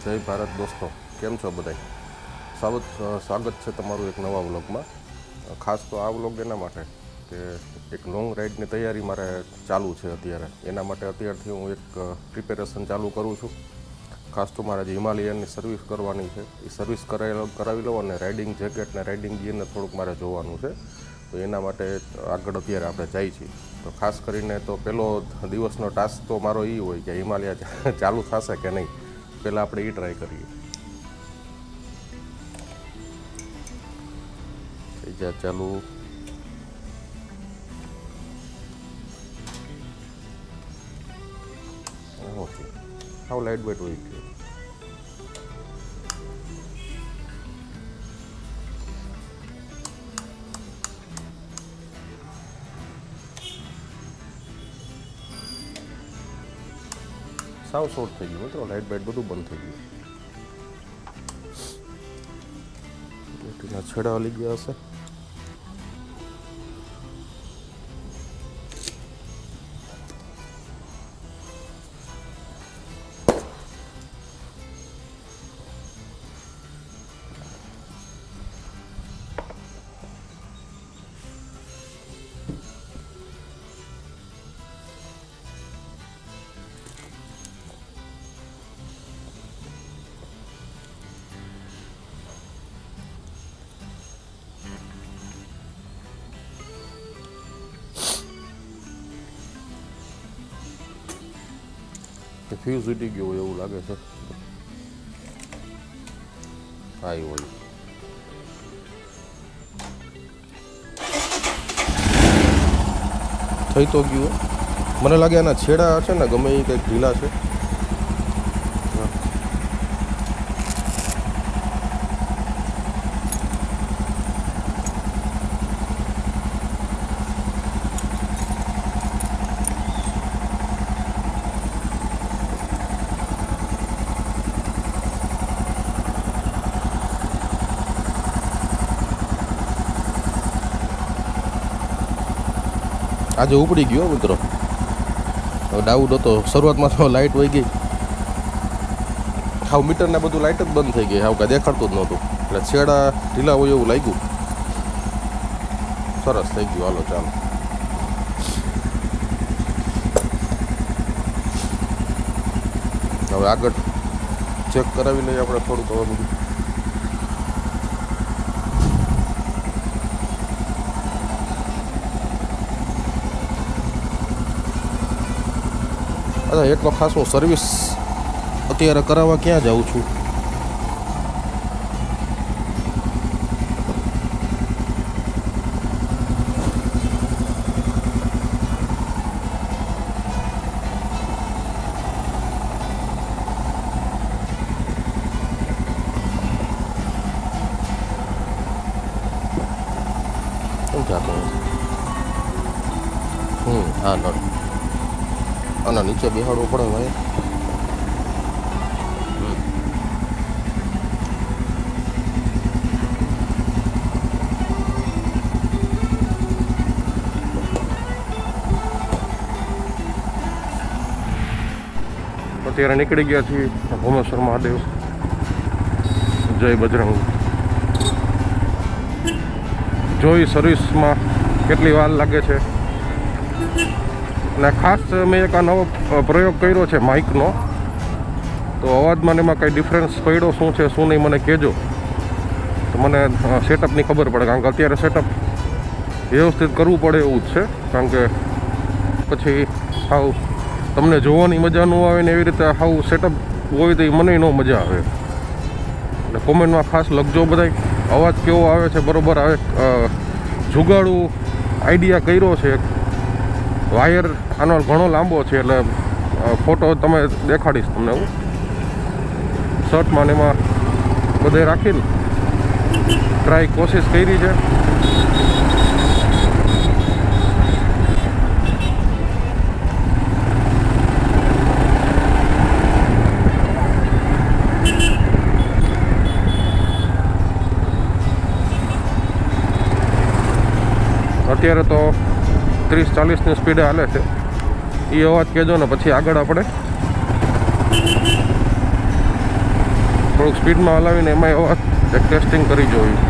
જય ભારત દોસ્તો, કેમ છો બધાય? સ્વાગત સ્વાગત છે તમારું એક નવા વ્લોગમાં. ખાસ તો આ વ્લોગ એના માટે કે એક લોંગ રાઇડની તૈયારી મારે ચાલુ છે અત્યારે. એના માટે અત્યારથી હું એક પ્રિપેરેશન ચાલુ કરું છું. ખાસ તો મારે જે હિમાલયનની સર્વિસ કરવાની છે, એ સર્વિસ કરાવી કરાવી લઉં અને રાઇડિંગ જેકેટ ને રાઇડિંગ ગિયરને થોડુંક મારે જોવાનું છે. તો એના માટે આગળ અત્યારે આપણે જઈએ છીએ. તો ખાસ કરીને તો પહેલો દિવસનો ટાસ્ક તો મારો એ હોય કે હિમાલય ચાલુ થશે કે નહીં. પહેલાં આપણે એ ટ્રાય કરીએ. થઈ જાય ચાલુ. ઓકે. લાઇટ વેટ હોય છે સાવ શોર્ટ થઈ ગયું મિત્રો લાઇટ બાઇટ બધું બંધ થઈ ગયું. છેડા હલી ગયા હશે. ફ્યુઝ ઉડી ગયો એવું લાગે છે. હાઈ હોય થઈ તો ગયું. મને લાગે આના છેડા છે ને ગમે એ કંઈક ઢીલા છે. આજે ઉપડી ગયો મિત્રો. હવે ડાઉટ હતો. શરૂઆતમાં તો લાઇટ વહી ગઈ. હાવ મીટર ને બધું લાઇટ જ બંધ થઈ ગઈ. હાવ કાંઈ દેખાડતું જ નહોતું. એટલે છેડા ઢીલા હોય એવું લાગ્યું. સરસ થઈ ગયું. હાલો, ચાલો. હવે આગળ ચેક કરાવી લઈએ આપણે થોડુંક હવે બધું. અચ્છા એટલો ખાસ સર્વિસ અત્યારે કરાવવા ક્યાં જાઉં છું? હમ હા નળ. આના નીચે બેહાડવું પડે ભાઈ. અત્યારે નીકળી ગયા છીએ ભુવનેશ્વર મહાદેવ. જય બજરંગ. જોઈ સર્વિસમાં કેટલી વાર લાગે છે? અને ખાસ મેં એક આ નવો પ્રયોગ કર્યો છે માઇકનો. તો અવાજમાં એમાં કંઈ ડિફરન્સ પડ્યો શું છે, શું નહીં, મને કહેજો. તો મને સેટઅપની ખબર પડે, કારણ કે અત્યારે સેટઅપ વ્યવસ્થિત કરવું પડે એવું જ છે. કારણ કે પછી હાવ તમને જોવાની મજા ન આવે ને એવી રીતે સાવ સેટઅપ હોય તો એ મને ન મજા આવે. એટલે કોમેન્ટમાં ખાસ લખજો બધાય. અવાજ કેવો આવે છે? બરોબર આવે જુગાડું આઈડિયા કર્યો છે વાયર આનો ઘણો લાંબો છે એટલે ફોટો તમે દેખાડીશ તમને હું. શર્ટમાં ને એમાં બધે રાખીને ટ્રાય કોશિશ કરી છે. અત્યારે તો ત્રીસ, ચાલીસની સ્પીડે હાલે છે. એ અવાજ કહેજો ને, પછી આગળ આપણે થોડુંક સ્પીડમાં હલાવીને એમાંય અવાજ ટેસ્ટિંગ કરી જોયું